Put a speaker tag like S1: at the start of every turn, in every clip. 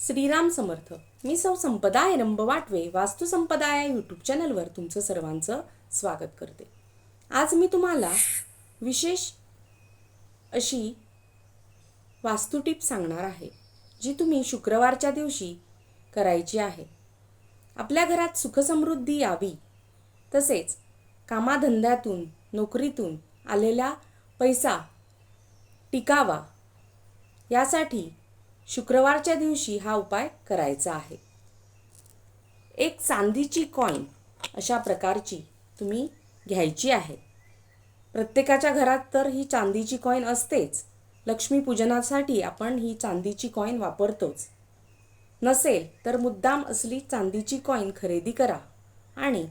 S1: श्रीराम समर्थ. मी सौ संपदा एरंब वाटवे वास्तुसंपदा या यूट्यूब चॅनलवर तुमचं सर्वांचं स्वागत करते. आज मी तुम्हाला विशेष अशी वास्तू टीप सांगणार आहे जी तुम्ही शुक्रवारच्या दिवशी करायची आहे. आपल्या घरात सुखसमृद्धी यावी. तसेच कामाधंद्यातून नोकरीतून आलेला पैसा टिकावा. यासाठी शुक्रवारच्या दिवशी हा उपाय करायचा आहे. एक चांदीची कॉईन अशा प्रकारची तुम्ही घ्यायची आहे. प्रत्येकाच्या घरात तर ही चांदीची कॉईन असतेच. लक्ष्मीपूजनासाठी आपण ही चांदीची कॉईन वापरतोच. नसेल तर मुद्दाम असली चांदीची कॉईन खरेदी करा आणि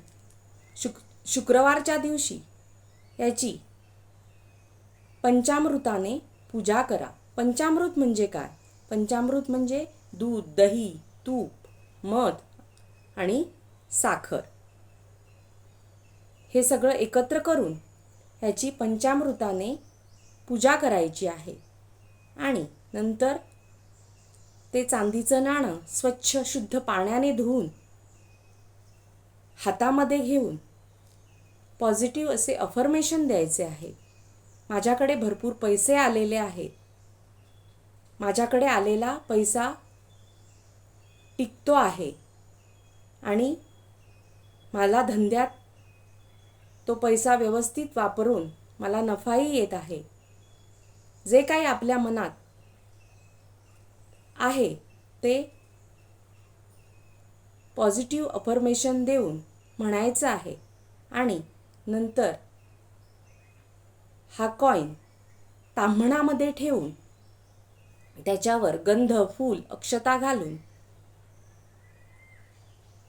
S1: शुक शुक्रवारच्या दिवशी याची पंचामृताने पूजा करा. पंचामृत म्हणजे काय? पंचामृत म्हणजे दूध दही तूप मध आणि साखर. हे सगळं एकत्र करून ह्याची पंचामृताने पूजा करायची आहे. आणि नंतर ते चांदीचं नाणं स्वच्छ शुद्ध पाण्याने धुवून हातामध्ये घेऊन पॉझिटिव्ह असे अफर्मेशन द्यायचे आहे. माझ्याकडे भरपूर पैसे आलेले आहेत. माझ्याकडे आलेला पैसा टिकतो आहे. आणि मला धंद्यात तो पैसा व्यवस्थित वापरून मला नफाही येत आहे. जे काही आपल्या मनात आहे ते पॉझिटिव्ह अफर्मेशन देऊन म्हणायचं आहे. आणि नंतर हा कॉईन ताम्हणामध्ये ठेवून त्याच्यावर गंध फूल अक्षता घालून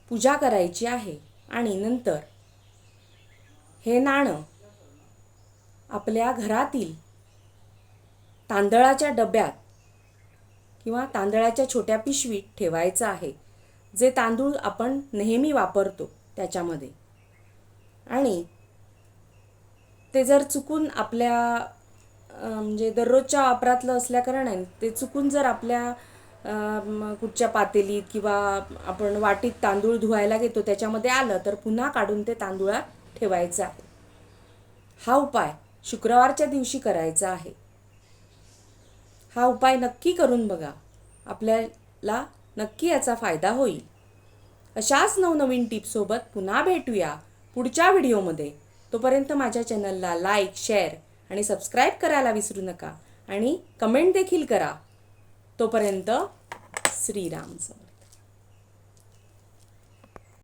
S1: पूजा करायची आहे. आणि नंतर हे नाणं आपल्या घरातील तांदळाच्या डब्यात किंवा तांदळाच्या छोट्या पिशवीत ठेवायचं आहे. जे तांदूळ आपण नेहमी वापरतो त्याच्यामध्ये. आणि ते जर चुकून आपल्या म्हणजे दररोजच्या वापरातलं असल्याकारणाने ते चुकून जर आपल्या कुठच्या पातेलीत किंवा आपण वाटीत तांदूळ धुवायला घेतो त्याच्यामध्ये आलं तर पुन्हा काढून ते तांदूळात ठेवायचं आहे. हा उपाय शुक्रवारच्या दिवशी करायचा आहे. हा उपाय नक्की करून बघा. आपल्याला नक्की याचा फायदा होईल. अशाच नवनवीन टिप्ससोबत पुन्हा भेटूया पुढच्या व्हिडिओमध्ये. तोपर्यंत माझ्या चॅनलला लाईक शेअर आणि सबस्क्राईब करायला विसरू नका. आणि कमेंट देखील करा. तोपर्यंत श्रीरामचं